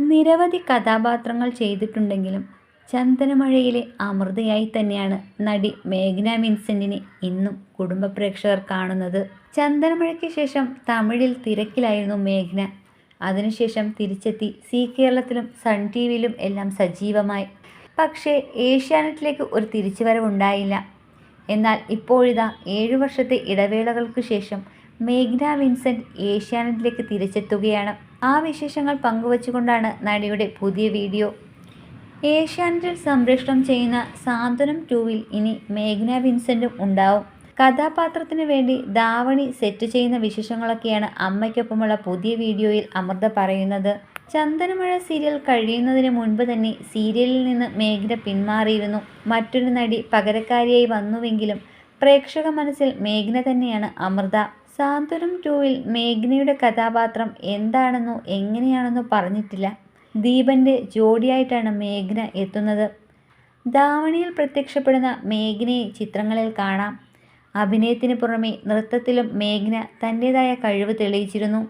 നിരവധി കഥാപാത്രങ്ങൾ ചെയ്തിട്ടുണ്ടെങ്കിലും ചന്ദനമഴയിലെ അമൃതയായി തന്നെയാണ് നടി മേഘ്ന വിൻസെന്റിനെ ഇന്നും കുടുംബ പ്രേക്ഷകർ കാണുന്നത്. ചന്ദനമഴയ്ക്ക് ശേഷം തമിഴിൽ തിരക്കിലായിരുന്നു മേഘ്ന. അതിനുശേഷം തിരിച്ചെത്തി സി കേരളത്തിലും സൺ ടി വിയിലും എല്ലാം സജീവമായി. പക്ഷേ ഏഷ്യാനെറ്റിലേക്ക് ഒരു തിരിച്ചുവരവുണ്ടായില്ല. എന്നാൽ ഇപ്പോഴിതാ ഏഴു വർഷത്തെ ഇടവേളകൾക്ക് ശേഷം മേഘ്ന വിൻസെന്റ് ഏഷ്യാനെറ്റിലേക്ക് തിരിച്ചെത്തുകയാണ്. ആ വിശേഷങ്ങൾ പങ്കുവച്ചുകൊണ്ടാണ് നടിയുടെ പുതിയ വീഡിയോ. ഏഷ്യാനെറ്റിൽ സംപ്രേഷണം ചെയ്യുന്ന സാന്ത്വനം ടൂവിൽ ഇനി മേഘ്ന വിൻസെന്റും ഉണ്ടാവും. കഥാപാത്രത്തിന് വേണ്ടി ദാവണി സെറ്റ് ചെയ്യുന്ന വിശേഷങ്ങളൊക്കെയാണ് അമ്മയ്ക്കൊപ്പമുള്ള പുതിയ വീഡിയോയിൽ അമൃത പറയുന്നത്. ചന്ദനമഴ സീരിയൽ കഴിയുന്നതിന് മുൻപ് തന്നെ സീരിയലിൽ നിന്ന് മേഘ്ന പിന്മാറിയിരുന്നു. മറ്റൊരു നടി പകരക്കാരിയായി വന്നുവെങ്കിലും പ്രേക്ഷക മനസ്സിൽ മേഘ്ന തന്നെയാണ് അമൃത. സാന്ത്വനം ടൂവിൽ മേഘ്നയുടെ കഥാപാത്രം എന്താണെന്നോ എങ്ങനെയാണെന്നോ പറഞ്ഞിട്ടില്ല. ദീപന്റെ ജോഡിയായിട്ടാണ് മേഘ്ന എത്തുന്നത്. ധാവണിയിൽ പ്രത്യക്ഷപ്പെടുന്ന മേഘ്നയെ ചിത്രങ്ങളിൽ കാണാം. അഭിനയത്തിന് പുറമെ നൃത്തത്തിലും മേഘ്ന തന്റെതായ കഴിവ് തെളിയിച്ചിരുന്നു.